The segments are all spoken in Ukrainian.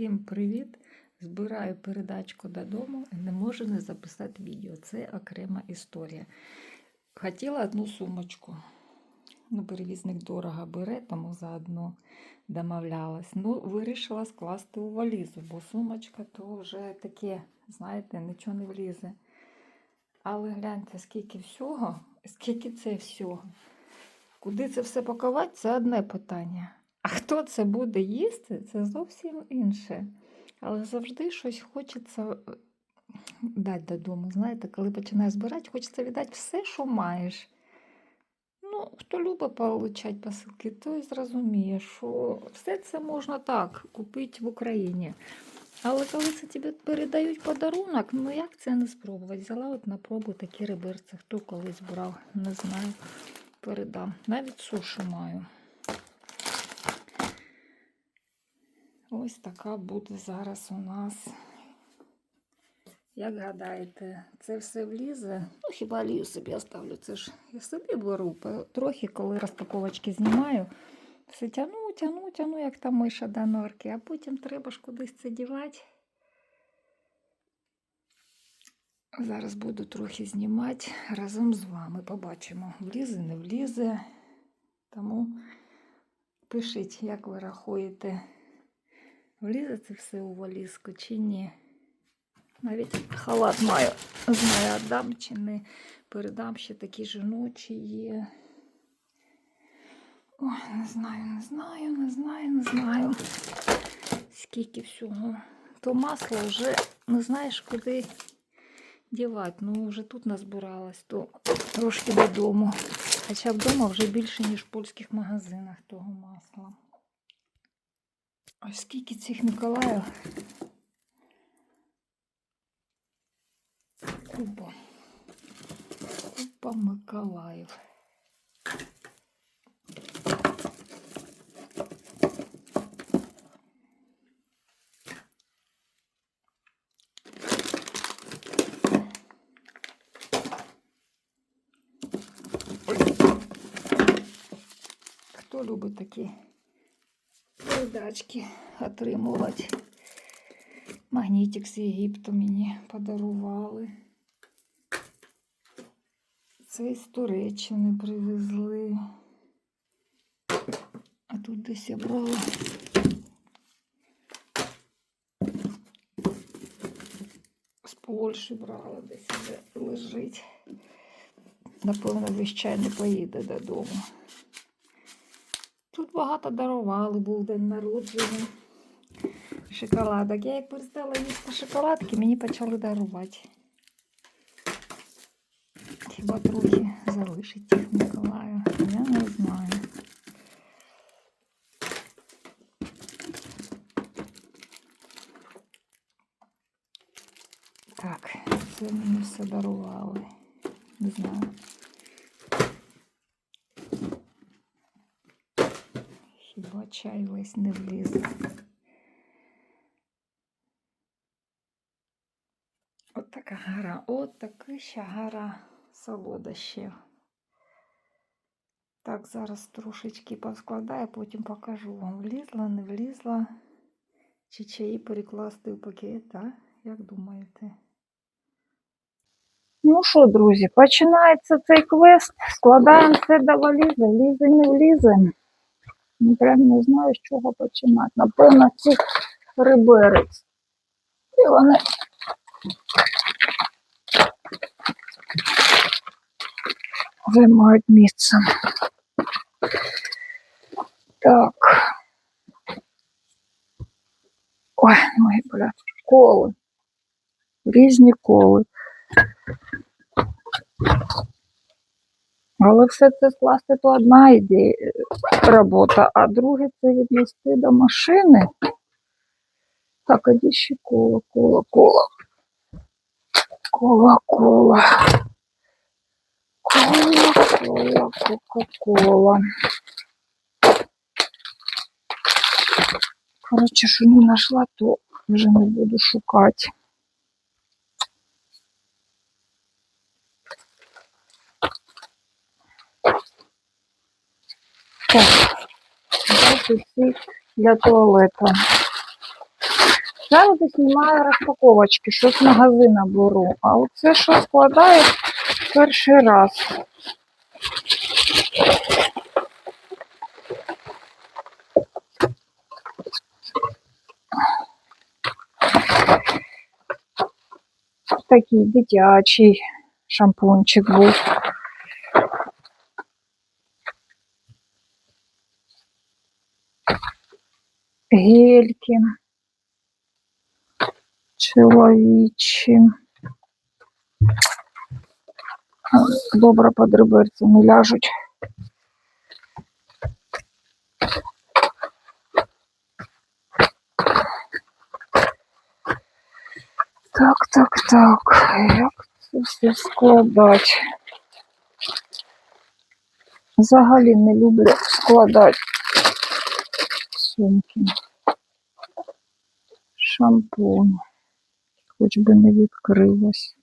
Всім привіт! Збираю передачку додому і не можу не записати відео. Це окрема історія. Хотіла одну сумочку. Ну, перевізник дорого бере, тому заодно домовлялась. Ну, вирішила скласти у валізу, бо сумочка то вже таке, знаєте, нічого не влізе. Але гляньте, скільки всього, скільки це всього. Куди це все пакувати, це одне питання. А хто це буде їсти, це зовсім інше. Але завжди щось хочеться е, дати додому. Знаєте, коли починаєш збирати, хочеться віддати все, що маєш. Ну, хто любить получати посилки, той зрозуміє, що все це можна так купити в Україні. Але коли це тобі передають подарунок, ну як це не спробувати? Взяла от на пробу такі реберці, хто колись брав, не знаю, передам. Навіть сушу маю. Ось така буде зараз у нас. Як гадаєте, це все влізе? Ну, хіба лію собі оставлю. Це ж я собі беру трохи, коли розпаковочки знімаю. Все тяну, тяну, тяну, як та миша до норки, а потім треба ж кудись це дівати. Зараз буду трохи знімати разом з вами. Побачимо, влізе, не влізе. Тому пишіть, як ви рахуєте, влізе це все у валізку чи ні. Навіть халат маю. Знаю, віддам чи не передам ще такі жіночі є. Ой, не знаю, не знаю, не знаю, не знаю. Скільки всього. То масло вже не знаєш, куди дівати. Ну, вже тут назбиралась, то трошки додому. Хоча вдома вже більше, ніж в польських магазинах того масла. Ось скільки цих Миколаїв. Купа. Купа Миколаїв. Хто любить такі передачки отримувати? Магнітик з Єгипту мені подарували. Це з Туреччини привезли. А тут десь я брала. З Польщі брала десь де лежить. Напевно, весь чай не поїде додому. Багато дарували, був день народження. Шоколадок. Я як перестала їсти шоколадки, мені почали дарувати. Хіба трохи залишить їх Миколаю? Я не знаю. Так, це мені все дарували. Не знаю. Хіба чай весь не влізе. От така гора, от така ще гора солодощів. Так, зараз трошечки поскладаю, потім покажу вам, влізла, не влізла. Чи чаї перекласти в пакет, а? Як думаєте? Ну що, друзі, починається цей квест. Складаємо все до валізи, влізе, не влізе. Ну, прям не знаю, з чого починати. Напевно, ці риберець. І вони займають місце. Так. Ой, ноги болять. Коли. Різні коли. Але все це скласти то одна ідея робота, а друге це віднести до машини. Так, а ще коло, коло, коло. Кола, кола. Кола, кола, кока-кола. Коротше, що не знайшла, то вже не буду шукати. Так, Ось ці для туалету. Завжди знімаю розпаковочки, щось з магазина беру. А оце що складаю перший раз. Такий дитячий шампунчик був. Гельки чоловічі. Добре під реберцями ляжуть. Так, так, так. Як це все складати? Взагалі не люблю складати сумки. Шампунь. Хоч би не відкрилось.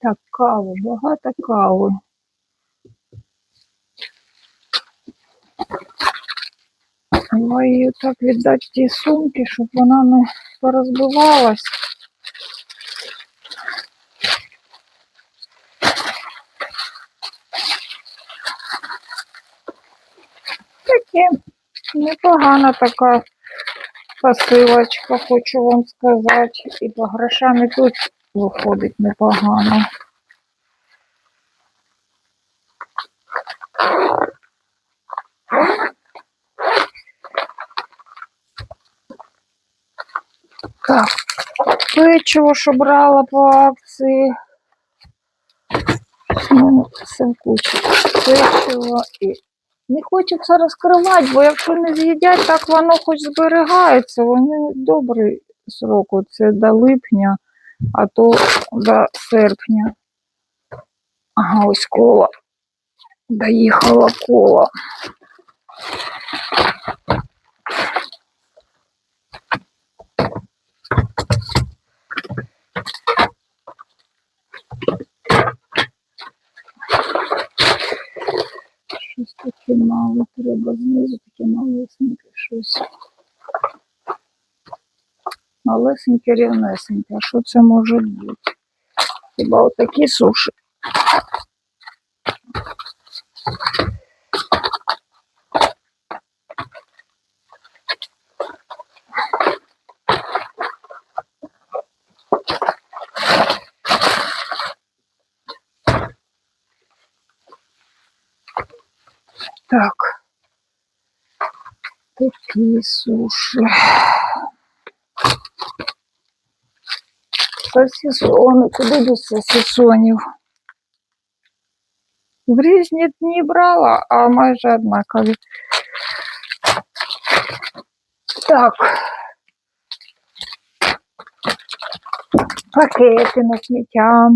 Так, каву, багато кави. Треба її так віддати ті сумки, щоб вона не порозбивалась. Таке непогана така посилочка, хочу вам сказати. І по грошам і тут виходить непогано. Так, печиво, що брала по акції. Ну, все в кучі. Печиво і не хочеться розкривати, бо якщо не з'їдять, так воно хоч зберігається. Вони добрий срок, це до липня, а то до серпня. Ага, ось кола. Доїхала кола. Таке мало треба знизу, таке малесеньке щось. Малесеньке, рівнесеньке. А що це може бути? Хіба отакі суші? Так. Такі суші. Сосісони. Куди до сосісонів? В різні дні брала, а майже однакові. Так. Пакети на сміття.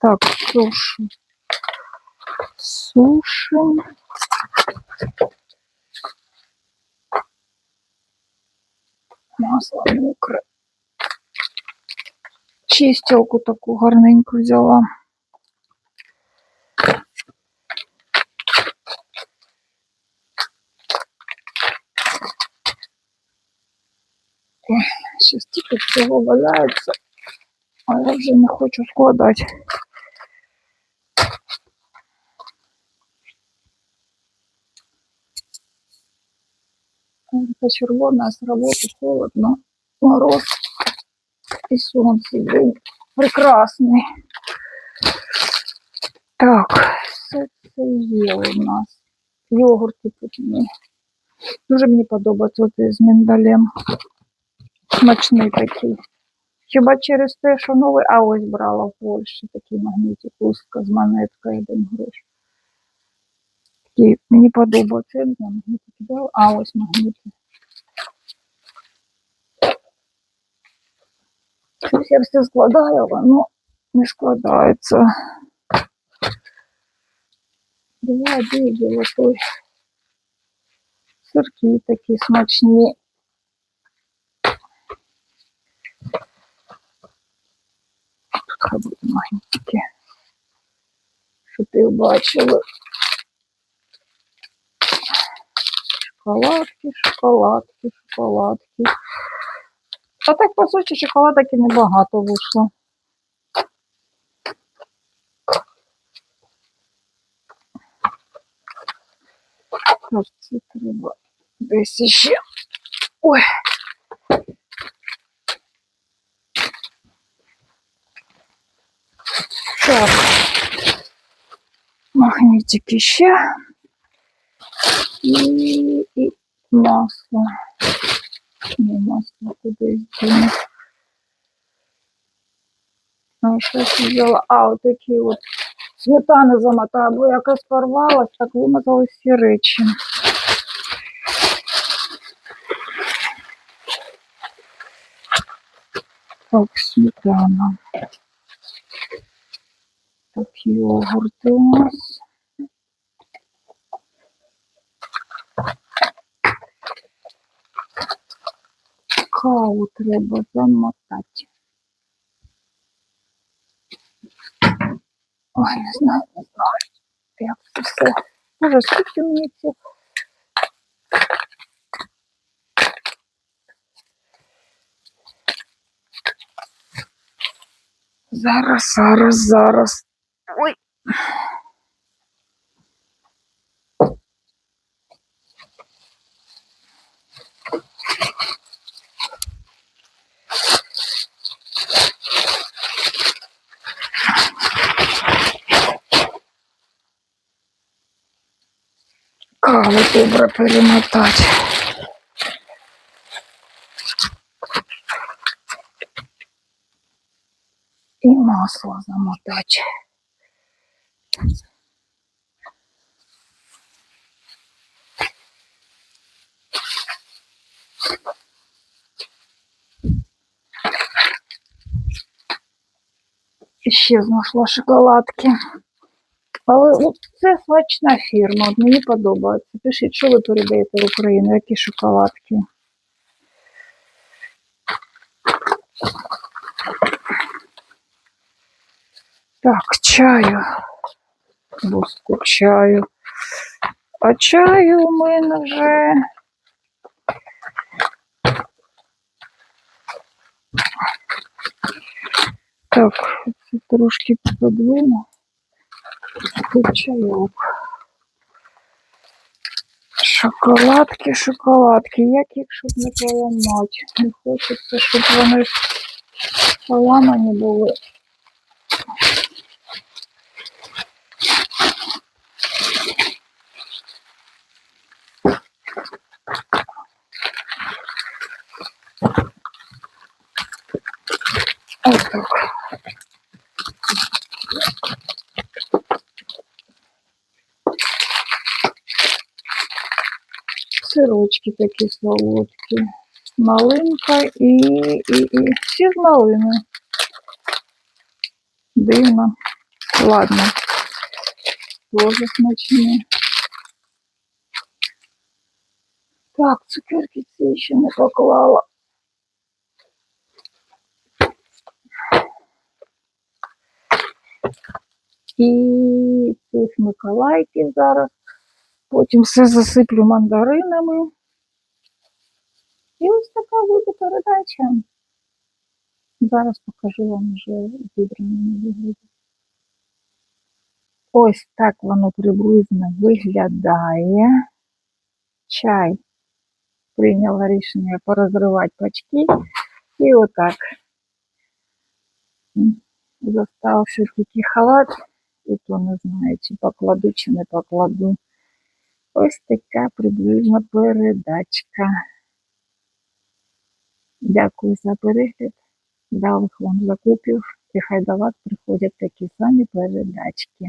Так, суші. Суші. Масло мокре. Чистілку таку гарненьку взяла. Ой, Щас тільки всього валяється, а я вже не хочу складати. Це червона з холодно, мороз і сонце. Прекрасний. Так, все це є у нас. Йогурти тут ні. Дуже мені подобається от з миндалем. Смачний такий. Хіба через те, що новий, а ось брала в Польщі такий магнітик, лустка з монеткою один грош. Такий, мені подобається, я не знаю, магнітик брала, а ось магнітик. Щось я все складаю, воно не складається. Два, де золотой. сирки такі смачні. Тут хай буде маленькі. Щоб ти бачили. Шоколадки, шоколадки, шоколадки. А так, по суті, шоколадок і небагато вийшло. Це треба десь іще. Ой. Так. Магнітик іще. І, і масло. Не масло кудись діну. А щось взяла. А, отакі от сметани замотала, бо якось порвалась, так вимазали всі речі. Так, сметана. Так, йогурти у нас. Каву треба замотати. Ой, не знаю, не знаю, як це все. Боже, скільки мені цих Зараз, зараз, зараз. Ой. Каву добре перемотати. І масло замотати. І Ще знайшла шоколадки. Але от це смачна фірма, мені подобається. Пишіть, що ви передаєте в Україну, які шоколадки. Так, чаю. Буску чаю. А чаю у мене вже. Так, це трошки подвину. Чайок. Шоколадки, шоколадки. Як їх щоб не поламати? Не хочеться, щоб вони поламані були. Ось так. Сирочки такі солодкі. Малинка і, і, і всі з малини. Дивно. Ладно. Тоже смачні. Так, цукерки ці ще не поклала. І цих Миколайків зараз. Потім все засиплю мандаринами. І ось така буде передача. Зараз покажу вам вже зібраний вигляді. Ось так воно приблизно виглядає. Чай. Прийняла рішення порозривати пачки. І отак. М, Застався такий халат, і то не знаю, чи покладу, чи не покладу. Ось така приблизна передачка. Дякую за перегляд. Далих вам закупів. І хай до вас приходять такі самі передачки.